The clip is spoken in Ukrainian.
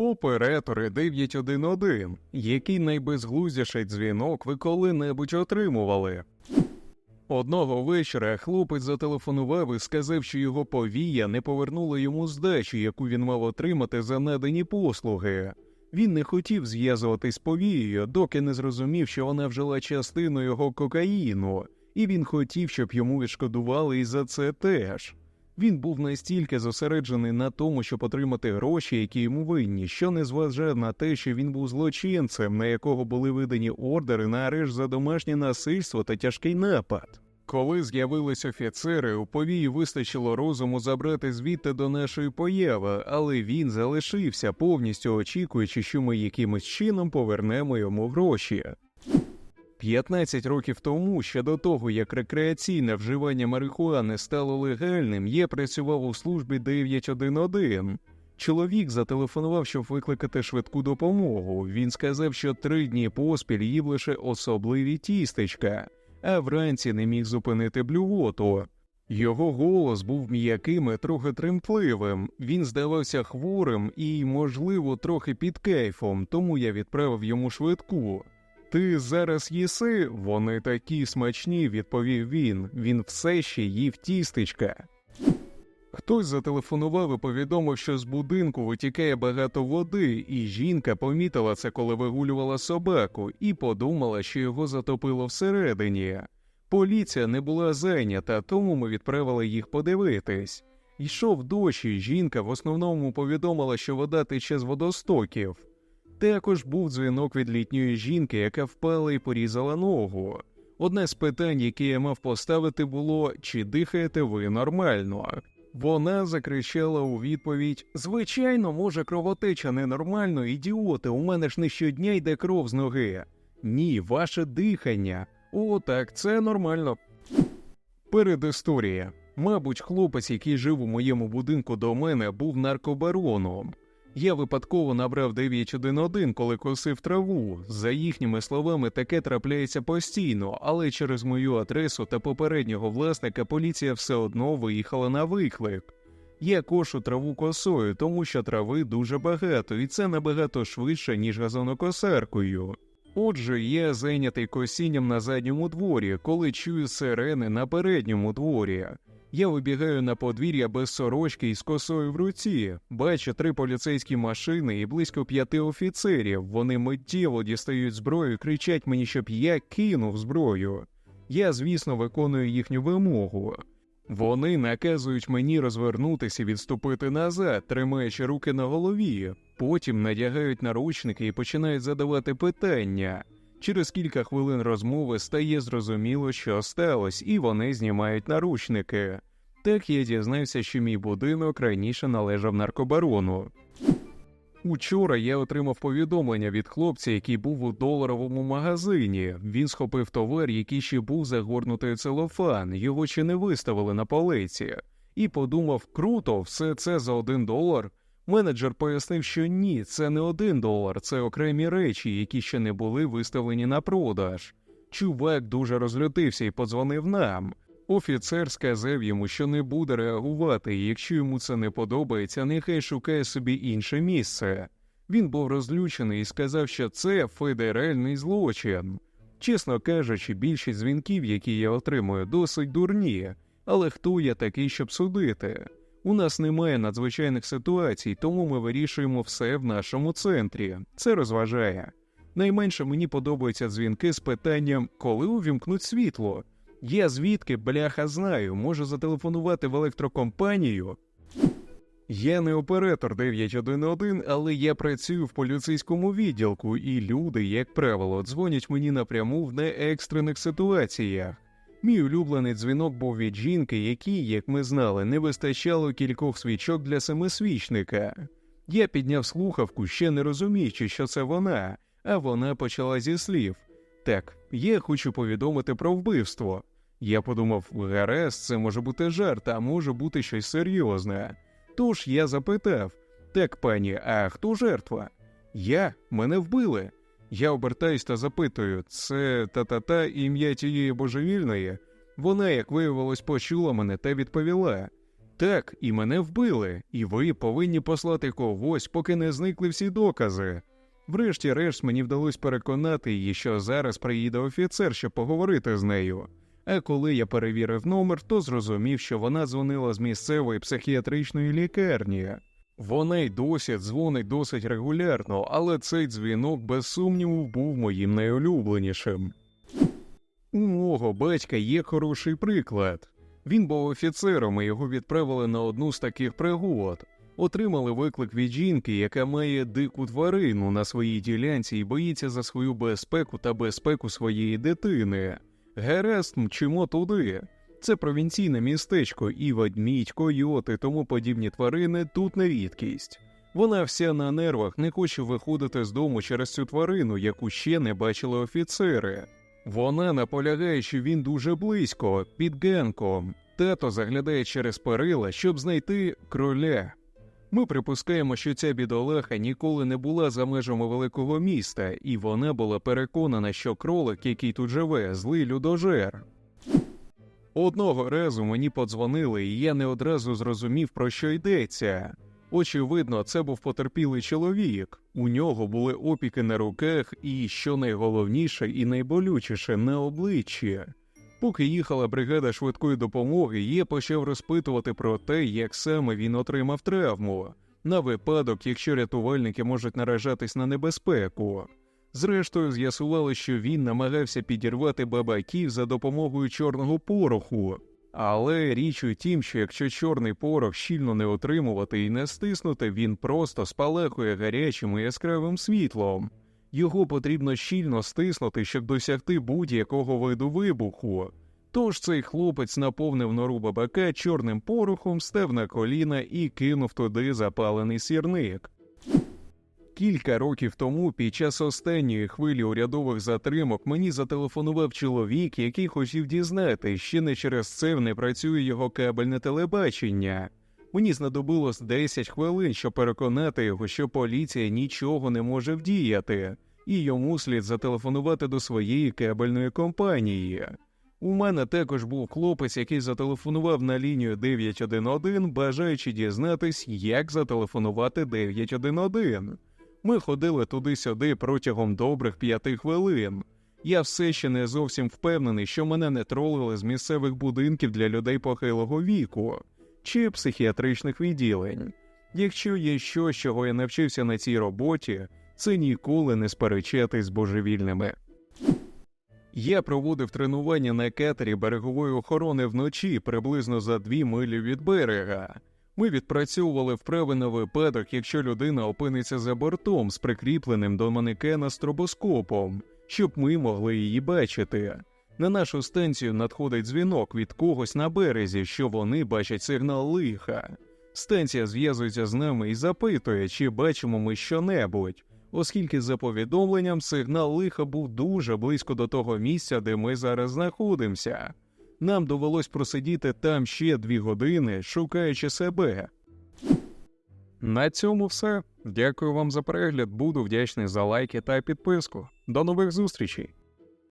Оператори 911, який найбезглуздіший дзвінок ви коли-небудь отримували. Одного вечора хлопець зателефонував і сказав, що його повія не повернула йому здачу, яку він мав отримати за надані послуги. Він не хотів зв'язуватись з повією, доки не зрозумів, що вона вжила частину його кокаїну, і він хотів, щоб йому відшкодували і за це теж. Він був настільки зосереджений на тому, щоб отримати гроші, які йому винні, що не зважав на те, що він був злочинцем, на якого були видані ордери на арешт за домашнє насильство та тяжкий напад. Коли з'явились офіцери, у повії вистачило розуму забрати звідти до нашої появи, але він залишився, повністю очікуючи, що ми якимось чином повернемо йому гроші. 15 років тому, ще до того, як рекреаційне вживання марихуани стало легальним, я працював у службі 911. Чоловік зателефонував, щоб викликати швидку допомогу. Він сказав, що три дні поспіль їв лише особливі тістечка, а вранці не міг зупинити блювоту. Його голос був м'яким і трохи тремтливим. Він здавався хворим і, можливо, трохи під кайфом, тому я відправив йому швидку. Ти зараз їси? Вони такі смачні, відповів він. Він все ще їв тістечка. Хтось зателефонував і повідомив, що з будинку витікає багато води, і жінка помітила це, коли вигулювала собаку, і подумала, що його затопило всередині. Поліція не була зайнята, тому ми відправили їх подивитись. Йшов дощ, і жінка в основному повідомила, що вода тече з водостоків. Також був дзвінок від літньої жінки, яка впала і порізала ногу. Одне з питань, яке я мав поставити, було чи дихаєте ви нормально. Вона закричала у відповідь: Звичайно, може, кровотеча ненормально, ідіоти, у мене ж не щодня йде кров з ноги. Ні, ваше дихання. О, так, це нормально. Передісторія. Мабуть, хлопець, який жив у моєму будинку до мене, був наркобароном. Я випадково набрав 911, коли косив траву. За їхніми словами, таке трапляється постійно, але через мою адресу та попереднього власника поліція все одно виїхала на виклик. Я кошу траву косою, тому що трави дуже багато, і це набагато швидше, ніж газонокосаркою. Отже, я зайнятий косінням на задньому дворі, коли чую сирени на передньому дворі. Я вибігаю на подвір'я без сорочки і з косою в руці. Бачу три поліцейські машини і близько п'яти офіцерів. Вони миттєво дістають зброю, і кричать мені, щоб я кинув зброю. Я, звісно, виконую їхню вимогу. Вони наказують мені розвернутися і відступити назад, тримаючи руки на голові. Потім надягають наручники і починають задавати питання. Через кілька хвилин розмови стає зрозуміло, що сталося, і вони знімають наручники. Так я дізнався, що мій будинок раніше належав наркобарону. Учора я отримав повідомлення від хлопця, який був у доларовому магазині. Він схопив товар, який ще був загорнутий целофан, його ще не виставили на полиці, і подумав: круто, все це за один долар. Менеджер пояснив, що ні, це не один долар, це окремі речі, які ще не були виставлені на продаж. Чувак дуже розлютився і подзвонив нам. Офіцер сказав йому, що не буде реагувати, і якщо йому це не подобається, нехай шукає собі інше місце. Він був розлючений і сказав, що це федеральний злочин. Чесно кажучи, більшість дзвінків, які я отримую, досить дурні, але хто я такий, щоб судити? У нас немає надзвичайних ситуацій, тому ми вирішуємо все в нашому центрі. Це розважає. Найменше мені подобаються дзвінки з питанням, коли увімкнуть світло. Я звідки, бляха, знаю, можу зателефонувати в електрокомпанію. Я не оператор 911, але я працюю в поліцейському відділку, і люди, як правило, дзвонять мені напряму в неекстрених ситуаціях. Мій улюблений дзвінок був від жінки, якій, як ми знали, не вистачало кількох свічок для семисвічника. Я підняв слухавку, ще не розуміючи, що це вона, а вона почала зі слів. Так, я хочу повідомити про вбивство. Я подумав, гаразд, це може бути жарт, а може бути щось серйозне. Тож я запитав: так, пані, а хто жертва? Я мене вбили. Я обертаюсь та запитую, це та-та-та ім'я тієї божевільної. Вона, як виявилось, почула мене та відповіла: Так, і мене вбили, і ви повинні послати когось, поки не зникли всі докази. Врешті-решт мені вдалося переконати її, що зараз приїде офіцер, щоб поговорити з нею. А коли я перевірив номер, то зрозумів, що вона дзвонила з місцевої психіатричної лікарні. Вона й досі дзвонить досить регулярно, але цей дзвінок без сумніву був моїм найулюбленішим. У мого батька є хороший приклад. Він був офіцером, і його відправили на одну з таких пригод. Отримали виклик від жінки, яка має дику тварину на своїй ділянці і боїться за свою безпеку та безпеку своєї дитини. Гаразд, мчимо туди. Це провінційне містечко, і ведмідь, койот і тому подібні тварини тут не рідкість. Вона вся на нервах не хоче виходити з дому через цю тварину, яку ще не бачили офіцери. Вона наполягає, що він дуже близько, під генком. Тато заглядає через перила, щоб знайти кроля. Ми припускаємо, що ця бідолаха ніколи не була за межами великого міста, і вона була переконана, що кролик, який тут живе, злий людожер. Одного разу мені подзвонили, і я не одразу зрозумів, про що йдеться. Очевидно, це був потерпілий чоловік. У нього були опіки на руках і, що найголовніше і найболючіше, на обличчі. Поки їхала бригада швидкої допомоги, я почав розпитувати про те, як саме він отримав травму, на випадок, якщо рятувальники можуть наражатись на небезпеку. Зрештою, з'ясували, що він намагався підірвати бабаків за допомогою чорного пороху. Але річ у тім, що якщо чорний порох щільно не отримувати і не стиснути, він просто спалахує гарячим і яскравим світлом. Його потрібно щільно стиснути, щоб досягти будь-якого виду вибуху. Тож цей хлопець наповнив нору бабака чорним порохом, став на коліна і кинув туди запалений сірник. Кілька років тому, під час останньої хвилі урядових затримок, мені зателефонував чоловік, який хотів дізнати, ще не через це не працює його кабельне телебачення. Мені знадобилось 10 хвилин, щоб переконати його, що поліція нічого не може вдіяти, і йому слід зателефонувати до своєї кабельної компанії. У мене також був хлопець, який зателефонував на лінію 911, бажаючи дізнатись, як зателефонувати 911. Ми ходили туди-сюди протягом добрих п'яти хвилин. Я все ще не зовсім впевнений, що мене не тролили з місцевих будинків для людей похилого віку чи психіатричних відділень. Якщо є щось, чого я навчився на цій роботі, це ніколи не сперечатись з божевільними. Я проводив тренування на катері берегової охорони вночі приблизно за дві милі від берега. Ми відпрацьовували вправи на випадок, якщо людина опиниться за бортом з прикріпленим до манекена стробоскопом, щоб ми могли її бачити. На нашу станцію надходить дзвінок від когось на березі, що вони бачать сигнал лиха. Станція зв'язується з нами і запитує, чи бачимо ми щонебудь, оскільки за повідомленням сигнал лиха був дуже близько до того місця, де ми зараз знаходимося. Нам довелось просидіти там ще дві години, шукаючи себе. На цьому все. Дякую вам за перегляд. Буду вдячний за лайки та підписку. До нових зустрічей!